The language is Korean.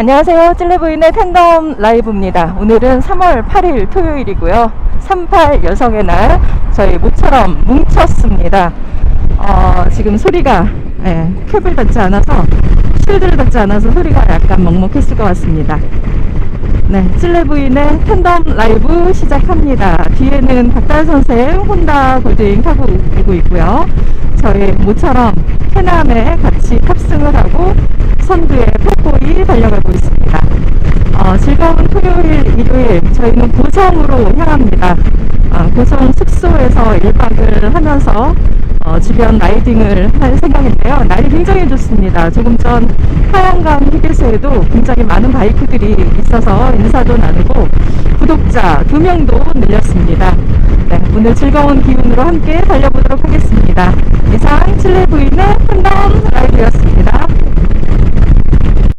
안녕하세요. 찔레부인의 텐덤 라이브입니다. 오늘은 3월 8일 토요일이고요. 38 여성의 날 저희 모처럼 뭉쳤습니다. 어, 지금 소리가 예, 캡을 닫지 않아서 쉴드를 닫지 않아서 소리가 약간 먹먹했을 것 같습니다. 네, 찔레부인의 텐덤 라이브 시작합니다. 뒤에는 박달 선생 혼다 골드윙 타고 오고 있고요. 저희 모처럼 해남에 같이 탑승을 하고 선두에 폭포이 달려가고 있습니다. 어, 즐거운 토요일, 일요일 저희는 고성으로 향합니다. 어, 고성 숙소에서 1박을 하면서 어, 주변 라이딩을 할 생각인데요. 날이 굉장히 좋습니다. 조금 전 하양강 휴게소에도 굉장히 많은 바이크들이 있어서 인사도 나누고 구독자 두 명도 늘렸습니다. 네, 오늘 즐거운 기운으로 함께 달려보도록 하겠습니다. 이상 칠레 부인의 라이브였습니다.